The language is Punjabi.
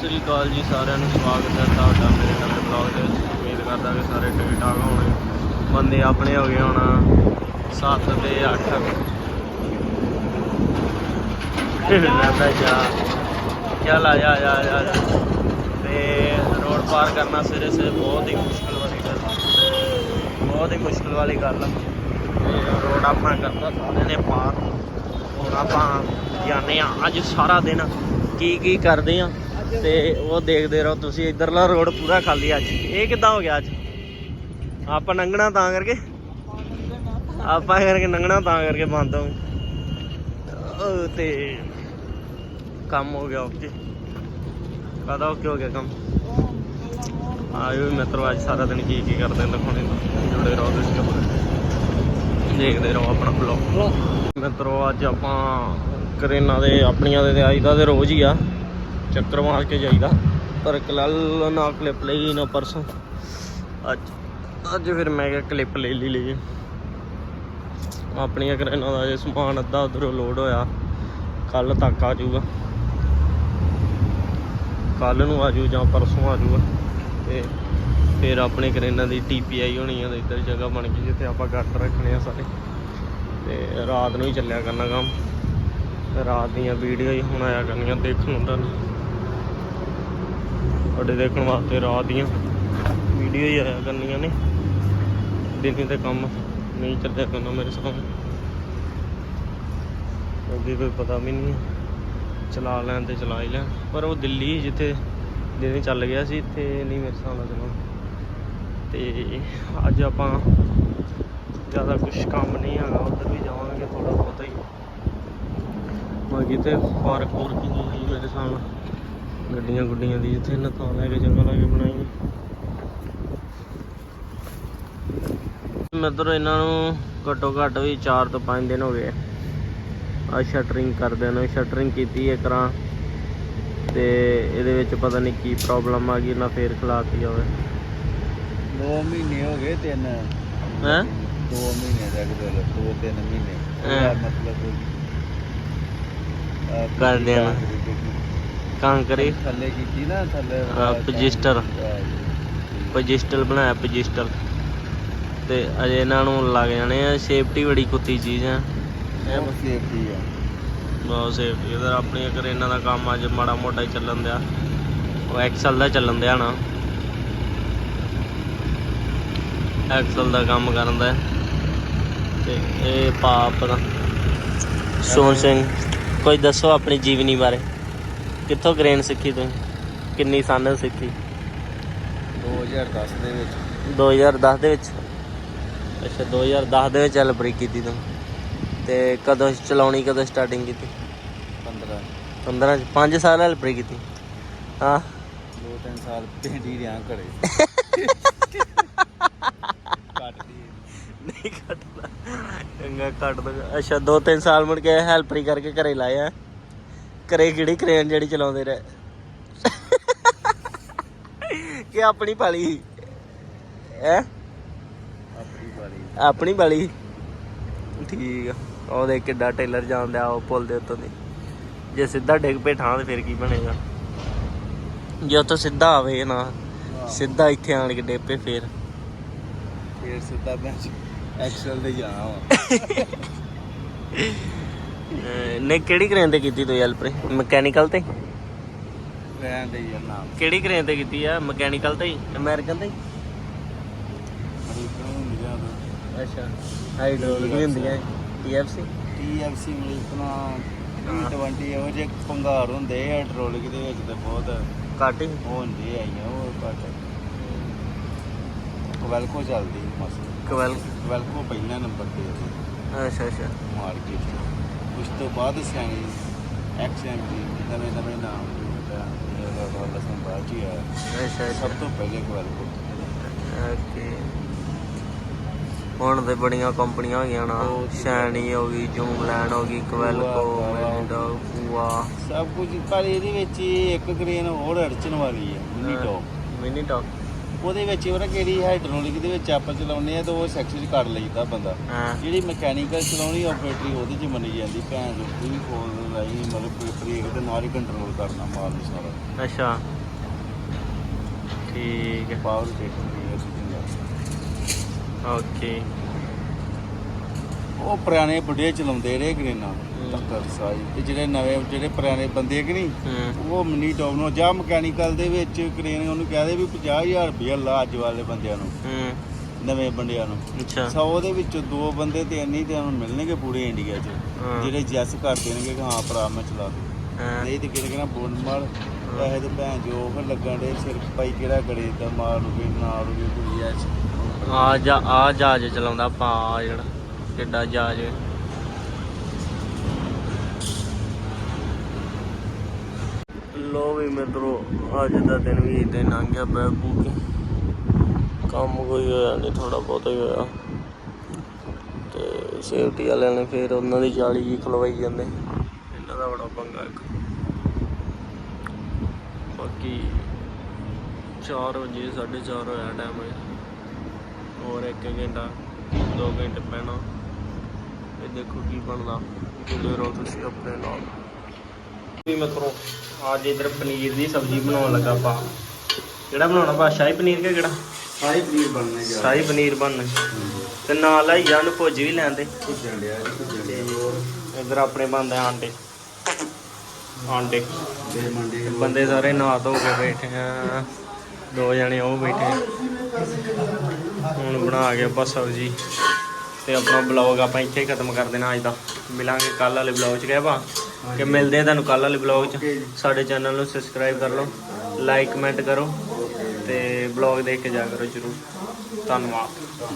ਸਤਿ ਸ੍ਰੀ ਅਕਾਲ ਜੀ ਸਾਰਿਆਂ ਨੂੰ ਸਵਾਗਤ ਹੈ ਤੁਹਾਡਾ ਮੇਰੇ ਨਵੇਂ ਬਲੌਗ ਦੇ ਵਿੱਚ। ਉਮੀਦ ਕਰਦਾ ਕਿ ਸਾਰੇ ਠੀਕ ਠਾਕ ਹੋਣੇ ਬੰਦੇ ਆਪਣੇ ਹੋ ਗਏ ਹੁਣ 7 ਤੇ 8 ਲੈਂਦਾ ਜਾ। ਚੱਲ ਆ ਜਾ ਆ ਜਾ, ਤੇ ਰੋਡ ਪਾਰ ਕਰਨਾ ਸਿਰੇ ਸਿਰੇ ਬਹੁਤ ਹੀ ਮੁਸ਼ਕਲ ਵਾਲੀ ਗੱਲ। ਬਹੁਤ ਹੀ ਮੁਸ਼ਕਲ ਵਾਲੀ ਗੱਲ ਆ। ਤੇ ਰੋਡ ਆਪਣਾ ਕਰਦਾ ਸਾਰੇ ਨੇ ਪਾਰ। ਹੁਣ ਆਪਾਂ ਜਾਂਦੇ ਆ। ਅੱਜ ਸਾਰਾ ਦਿਨ ਕੀ ਕੀ ਕਰਦੇ ਆ। ਤੇ ਉਹ ਦੇਖਦੇ ਰਹੋ ਤੁਸੀਂ, ਇਧਰਲਾ ਰੋਡ ਪੂਰਾ ਖਾਲੀ ਅੱਜ। ਇਹ ਕਿੱਦਾਂ ਹੋ ਗਿਆ ਅੱਜ? ਆਪਾਂ ਲੰਘਣਾ ਤਾਂ ਕਰਕੇ? ਆਪਾਂ ਕਰਕੇ ਲੰਘਣਾ ਤਾਂ ਕਰਕੇ ਬੰਦ ਹੋ। ਤੇ ਕੰਮ ਹੋ ਗਿਆ ਓਕੇ। ਕਾਦਾ ਓਕੇ ਹੋ ਗਿਆ ਕੰਮ? ਆਇਓ ਵੀ ਮਿੱਤਰੋ, ਅੱਜ ਸਾਰਾ ਦਿਨ ਕੀ ਕੀ ਕਰਦੇ ਦਿਖਾਉਣੇ ਜੁੜੇ ਰਹੋ ਤੁਸੀਂ ਆਪਣੇ। ਦੇਖਦੇ ਰਹੋ ਆਪਣਾ ਬਲੌਗ ਮਿੱਤਰੋ, ਅੱਜ ਆਪਾਂ ਕਰੇਨਾ ਦੇ, ਆਪਣੀਆਂ ਦੇ ਤੇ ਆਈਦਾ ਤੇ ਰੋਜ਼ ਹੀ ਆ। ਚੱਕਰ ਮਾਰ ਕੇ ਜਾਈਦਾ। ਪਰ ਕੱਲ ਨਾ ਕਲਿੱਪ ਲਈ ਨਾ ਪਰਸੋਂ ਅੱਜ ਅੱਜ ਫਿਰ ਮੈਂ ਕਿਹਾ ਕਲਿੱਪ ਲੈ ਲਈ ਲਈ ਆਪਣੀਆਂ ਕਰੇਨਾ ਦਾ ਜੇ ਸਮਾਨ ਅੱਧਾ ਉਧਰੋਂ ਲੋਡ ਹੋਇਆ ਕੱਲ ਤੱਕ ਆ ਜਾਊਗਾ। ਕੱਲ ਨੂੰ ਆ ਜਾਊ ਜਾਂ ਪਰਸੋਂ ਆ ਜਾਊਗਾ। ਤੇ ਫਿਰ ਆਪਣੇ ਕਰੇਨਾ ਦੀ ਟੀਪੀਆਈ ਹੋਣੀ ਆ ਇੱਧਰ ਜਗ੍ਹਾ ਬਣ ਗਈ ਜਿੱਥੇ ਆਪਾਂ ਗੱਟ ਰੱਖਣੇ ਆ ਸਾਰੇ। ਤੇ ਰਾਤ ਨੂੰ ਹੀ ਚੱਲਿਆ ਕਰਨਾ ਕੰਮ। ਰਾਤ ਦੀਆਂ ਵੀਡੀਓ ਹੀ ਹੁਣ ਆਇਆ ਕਰਨੀਆਂ ਦੇਖਣ ਨੂੰ ਤੁਹਾਨੂੰ ਤੁਹਾਡੇ ਦੇਖਣ ਵਾਸਤੇ ਰਾਤ ਦੀਆਂ ਵੀਡੀਓ ਹੀ ਆਇਆ ਕਰਨੀਆਂ ਨੇ। ਦਿਨੇ ਤੇ ਕੰਮ ਨਹੀਂ ਚੱਲਿਆ ਕਰਨਾ ਮੇਰੇ ਸਾਹਮਣੇ। ਅੱਗੇ ਕੋਈ ਪਤਾ ਵੀ ਨਹੀਂ ਚਲਾ ਲੈਣ ਤੇ ਚਲਾ ਹੀ ਲੈਣ। ਪਰ ਉਹ ਦਿੱਲੀ ਜਿੱਥੇ ਦਿਨੇ ਚੱਲ ਗਿਆ ਸੀ, ਇੱਥੇ ਨਹੀਂ ਮੇਰੇ ਹਿਸਾਬ ਨਾਲ ਚਲਾਉਣਾ ਤੇ ਅੱਜ ਆਪਾਂ ਜ਼ਿਆਦਾ ਕੁਝ ਕੰਮ ਨਹੀਂ ਹੈਗਾ, ਉੱਧਰ ਵੀ ਜਾਵਾਂਗੇ ਥੋੜਾ ਬਹੁਤਾ ਹੀ। ਬਾਕੀ ਤੇ ਪਾਰਕ ਪੂਰਕ ਹੀ ਮੇਰੇ ਹਿਸਾਬ ਗੱਡੀਆਂ ਗੁੱਡੀਆਂ ਦੀ ਜਿੱਥੇ ਇਹਨਾਂ ਥਾਂ ਲੈ ਕੇ ਜਗ੍ਹਾ ਲਾ ਕੇ ਬਣਾਈ ਹੈ ਮਿੱਤਰੋ ਇਹਨਾਂ ਨੂੰ ਘੱਟੋ ਘੱਟ ਵੀ 4 ਤੋਂ 5 ਦਿਨ ਹੋ ਗਏ ਆ। ਸ਼ਟਰਿੰਗ ਕਰਦੇ ਨੇ ਸ਼ਟਰਿੰਗ ਕੀਤੀ ਇੱਕ ਰਾਂ ਤੇ ਇਹਦੇ ਵਿੱਚ ਪਤਾ ਨਹੀਂ ਕੀ ਪ੍ਰੋਬਲਮ ਆ ਗਈ ਨਾ ਫੇਰ ਖਲਾਤੀ ਜਾਵੇ 2 ਮਹੀਨੇ ਹੋ ਗਏ ਤਿੰਨ। ਹੈ? 2 ਮਹੀਨੇ ਲੋ 2 3 ਮਹੀਨੇ। ਹਾਂ। ਮਤਲਬ ਅਹ, ਕਰਦੇ ਆ ਨਾ। ਕਾਂਕਰੀ ਥੱਲੇ ਕੀਤੀ ਨਾ ਥੱਲੇ ਹਾਂ, ਪਜਿਸਟਰ। ਹਾਂ, ਪਜਿਸਟਲ ਬਣਾਇਆ ਪਜਿਸਟਲ ਤੇ ਅਜੇ ਇਹਨਾਂ ਨੂੰ ਲੱਗ ਜਾਣੇ ਆ ਸੇਫਟੀ ਬੜੀ ਕੁੱਤੀ ਚੀਜ਼ ਆ। ਇਹ ਸੇਫਟੀ ਆ। ਬਹੁਤ ਸੇਫਟੀ ਇਧਰ ਆਪਣੀ ਅਗਰ ਇਹਨਾਂ ਦਾ ਕੰਮ ਅੱਜ ਮਾੜਾ ਮੋਟਾ ਹੀ ਚੱਲਣ ਦਿਆ। ਉਹ ਐਕਸਲ ਦਾ ਚੱਲਣ ਦਿਆ ਨਾ। ਐਕਸਲ ਦਾ ਕੰਮ ਕਰਨ ਦਾ। ਤੇ ਇਹ ਪਾਪ ਦਾ ਸੋਨ ਸਿੰਘ ਕੋਈ ਦੱਸੋ ਆਪਣੀ ਜੀਵਨੀ ਬਾਰੇ। ਕਿੱਥੋਂ ਗ੍ਰੇਨ ਸਿੱਖੀ ਤੁਸੀਂ ਕਿੰਨੀ ਸਾਲ ਸਿੱਖੀ? 2010 ਦੇ ਵਿੱਚ। 2010 ਦੇ ਵਿੱਚ? ਅੱਛਾ 2010 ਦੇ ਵਿੱਚ ਐਲਬਰੀ ਕੀਤੀ ਤੂੰ। ਤੇ ਕਦੋਂ ਚਲਾਉਣੀ ਕਦੋਂ ਸਟਾਰਟਿੰਗ ਕੀਤੀ? 15 15 ਚ? 5 ਸਾਲ ਐਲਬਰੀ ਕੀਤੀ? ਹਾਂ। 2 3 ਸਾਲ ਪਿੰਡ ਰਿਆਂ ਘਰੇ ਕੱਟਦੀ ਨਹੀਂ ਕੱਟਦਾ। ਚੰਗਾ ਕੱਟ ਦੋ। ਅੱਛਾ 2-3 ਸਾਲ ਮੁੜ ਕੇ ਹੈਲਪਰੀ ਕਰਕੇ ਘਰੇ ਲਾਇਆ। ਘਰੇ ਕਿਹੜੀ ਕਰੇਨ ਜਿਹੜੀ ਚਲਾਉਂਦੇ ਰਹੇ? ਕਿ ਆਪਣੀ ਪਾਲੀ? ਹੈ? ਆਪਣੀ ਵਾਲੀ ਆਪਣੀ ਬਾਲੀ ਠੀਕ ਆ। ਉਹ ਦੇਖ ਕਿੱਡਾ ਟੇਲਰ ਜਾਂਦਿਆ ਉਹ ਪੁੱਲ ਦੇ ਉੱਤੋਂ ਦੀ। ਜੇ ਸਿੱਧਾ ਡਿੱਗ ਪਏ ਠਾਂ ਤੇ ਫਿਰ ਕੀ ਬਣੇਗਾ? ਜੇ ਉੱਥੋਂ ਸਿੱਧਾ ਆਵੇ ਨਾ ਸਿੱਧਾ ਇੱਥੇ ਆਣ ਕੇ ਡੇਪੇ ਫਿਰ। ਫੇਰ ਸਿੱਧਾ ਬੈਂਚ ਐਕਸਲ ਦੇ ਜਾਣਾ ਵਾ। ਨੇ ਕਿਹੜੀ ਕਰੇਨ ਤੇ ਕੀਤੀ ਤੂੰ ਹੈਲਪਰ ਮਕੈਨੀਕਲ ਤੇ? ਰਹਿਣ ਦੇ ਯਾਰ ਨਾਮ। ਕਿਹੜੀ ਕਰੇਨ ਤੇ ਕੀਤੀ ਆ? ਮਕੈਨੀਕਲ ਤੇ ਹੀ? ਅਮਰੀਕਨ ਤੇ ਹੀ? ਅਮਰੀਕਨ ਨੂੰ ਮਿਲਿਆ ਤਾਂ। ਅੱਛਾ ਹਾਈਡ੍ਰੋਲਿਕ ਵੀ ਹੁੰਦੀਆਂ TFC TFC ਮਲੀਕਨਾ T20 ਇਹੋ ਜਿਹੇ ਪੰਗਾਰ ਹੁੰਦੇ ਆ ਹਾਈਡ੍ਰੋਲਿਕ ਦੇ ਵਿੱਚ ਤੇ ਬਹੁਤ। ਘੱਟ ਹੀ। ਉਹ ਹੁੰਦੇ ਆਈਆਂ ਉਹ ਘੱਟ। ਵੈਲਕੋ ਚੱਲਦੀ ਮਸ ਕਵਲ ਪਹਿਲਾ ਨੰਬਰ ਤੇ ਅੱਛਾ ਅੱਛਾ। ਮਾਰਕੀਟ ਉਸ ਤੋਂ ਬਾਅਦ ਸਿਆਣੀ ਐਕਸਐਮਪੀ ਨਵੇਂ ਨਵੇਂ ਨਾਮ ਅੱਛਾ ਸਭ ਤੋਂ ਪਹਿਲੇ ਓਕੇ। ਹੁਣ ਤੇ ਬੜੀਆਂ ਕੰਪਨੀਆਂ ਹੋ ਗਈਆਂ ਨਾ ਬਹੁਤ ਹੀ ਗਈ ਜੂਮਲੈਂਡ ਹੋ ਗਈ ਕਵੈਲਕੋ ਮਿੰਡੋ ਪੂਆ ਸਭ ਕੁਝ ਪਰ ਇਹਦੇ ਵਿੱਚ ਹੀ ਇੱਕ ਗ੍ਰੇਨ ਹੋਰ ਅੜਚਣ ਵਾਲੀ ਹੈ ਮਿਨੀ ਟੌਪ ਮਿਨੀ ਟੌਪ ਉਹਦੇ ਵਿੱਚ ਉਹਨਾਂ ਕਿਹੜੀ ਹਾਈਡਰੋਲਿਕ ਦੇ ਵਿੱਚ ਆਪਾਂ ਚਲਾਉਨੇ ਆ ਤਾਂ ਉਹ ਸੈਕਸ਼ਨ ਚ ਕਰ ਲਈਦਾ ਬੰਦਾ। ਜਿਹੜੀ ਮੈਕੈਨੀਕਲ ਚਲਾਉਣੀ ਆਪਰੇਟਰੀ ਉਹਦੇ ਚ ਮੰਨੀ ਜਾਂਦੀ ਭੈਣ ਜੀ ਵੀ ਕੋਲ ਲਾਈ ਮਤਲਬ ਬ੍ਰੇਕ ਦੇ ਨਾਲ ਹੀ ਕੰਟਰੋਲ ਕਰਨਾ ਮਾਲ ਨੂੰ ਸਾਰਾ। ਅੱਛਾ। ਠੀਕ ਹੈ। ਪਾਵਰ ਟੇਕਿੰਗ ਇਸ ਓਕੇ ਉਹ ਪੁਰਾਣੇ ਬੁੱਢੇ ਚਲਾਉਂਦੇ ਰਹੇ ਗਰੇਨਾਂ। 77 ਸਾਲ ਤੇ ਜਿਹੜੇ ਨਵੇਂ ਜਿਹੜੇ ਪੁਰਾਣੇ ਬੰਦੇ ਕਿ ਨਹੀਂ ਉਹ ਮਨੀ ਡੋਮਨੋ ਜਾਂ ਮਕੈਨੀਕਲ ਦੇ ਵਿੱਚ ਕ੍ਰੇਨ ਉਹਨੂੰ ਕਹਦੇ ਵੀ 50000 ਰੁਪਏ ਲਾ ਅੱਜ ਬੰਦਿਆਂ ਨੂੰ ਨਵੇਂ ਬੰਦਿਆਂ ਨੂੰ। ਅੱਛਾ। 100 ਦੇ ਵਿੱਚੋਂ ਦੋ ਬੰਦੇ ਤੇ ਇੰਨੀ ਤੇ ਹੁਣ ਮਿਲਣਗੇ ਪੂਰੇ ਇੰਡੀਆ 'ਚ ਜਿਹੜੇ ਜੈਸ ਕਰ ਦੇਣਗੇ ਕਿ ਹਾਂ ਭਰਾ ਮੈਂ ਚਲਾ ਦੂੰ। ਨਹੀਂ ਤੇ ਕਿਹਨੇ ਕਹਿੰਦਾ ਬੋਨ ਮਾਰ ਪੈਸੇ ਤੇ ਭੈਣ ਜੋ ਫਿਰ ਲੱਗਣ ਦੇ ਸਿਰ ਪਾਈ ਕਿਹੜਾ ਕਰੇ ਤਾਂ ਮਾਰ ਰੁਕੇ ਨਾ ਰੁਕੇ ਕੁੜੀ ਐ ਆ ਜਾ ਆ ਜਾ ਚਲਾਉਂਦਾ ਪਾ ਜਿਹੜਾ ਕਿੱਡਾ ਜਾ ਲੋ ਵੀ ਮਿੱਤਰੋ, ਅੱਜ ਦਾ ਦਿਨ ਵੀ ਇਦਾਂ ਲੰਘ ਗਿਆ ਬੈ ਬੂ ਕੰਮ ਕੋਈ ਹੋਇਆ ਨਹੀਂ ਥੋੜਾ ਬਹੁਤਾ ਹੀ ਹੋਇਆ। ਤੇ ਸੇਫਟੀ ਵਾਲਿਆਂ ਨੇ ਫਿਰ ਉਹਨਾਂ ਦੀ ਜਾਲੀ ਜੀ ਖਲਵਾਈ ਜਾਂਦੇ। ਇਹਨਾਂ ਦਾ ਬੜਾ ਪੰਗਾ ਇੱਕ। ਬਾਕੀ 4 ਵਜੇ 4:30 ਹੋਇਆ ਟਾਈਮ ਹੋਰ ਇੱਕ ਘੰਟਾ 2 ਘੰਟੇ ਪੈਣਾ ਇਹ ਦੇਖੋ ਕੀ ਬਣਦਾ। ਜੁੜੇ ਰਹੋ ਤੁਸੀਂ ਆਪਣੇ ਨਾਲ। ਵੀ ਮਿੱਤਰੋ ਅੱਜ ਇਧਰ ਪਨੀਰ ਦੀ ਸਬਜ਼ੀ ਬਣਾਉਣ ਲੱਗਾ ਪਾ ਕਿਹੜਾ ਬਣਾਉਣਾ ਪਾ ਸ਼ਾਹੀ ਪਨੀਰ ਕਿ ਕਿਹੜਾ? ਸਾਰੀ ਪਨੀਰ ਬਣਨੇ ਜਾ ਸ਼ਾਹੀ ਪਨੀਰ ਬਣਨਾ। ਤੇ ਨਾਲ ਹੀ ਜਾਨ ਭੁੱਜ ਵੀ ਲੈਂਦੇ ਭੁੱਜਣ ਜੀ ਤੇ ਡਿਆ। ਇਧਰ ਆਪਣੇ ਬਣਦੇ ਆਂਡੇ। ਆਂਡੇ। ਮੰਡੀ ਬੰਦੇ ਸਾਰੇ ਨਹਾ ਧੋ ਕੇ ਬੈਠੇ ਆ। ਦੋ ਜਣੇ ਉਹ ਬੈਠੇ ਹੁਣ ਬਣਾ ਕੇ ਆਪਾਂ ਸਬਜ਼ੀ। ਤੇ ਆਪਣਾ ਬਲੌਗ ਆਪਾਂ ਇੱਥੇ ਖਤਮ ਕਰ ਦੇਣਾ ਅੱਜ ਦਾ। ਮਿਲਾਂਗੇ ਕੱਲ ਵਾਲੇ ਬਲੌਗ 'ਚ ਗਏ ਪਾ ਕਿ ਮਿਲਦੇ ਆ ਤੁਹਾਨੂੰ ਕੱਲ ਵਾਲੇ ਬਲੌਗ 'ਚ। ਸਾਡੇ ਚੈਨਲ ਨੂੰ ਸਬਸਕ੍ਰਾਈਬ ਕਰ ਲਓ ਲਾਈਕ ਕਮੈਂਟ ਕਰੋ ਤੇ ਬਲੌਗ ਦੇਖ ਕੇ ਜਾ ਕਰੋ ਜਰੂਰ। ਧੰਨਵਾਦ।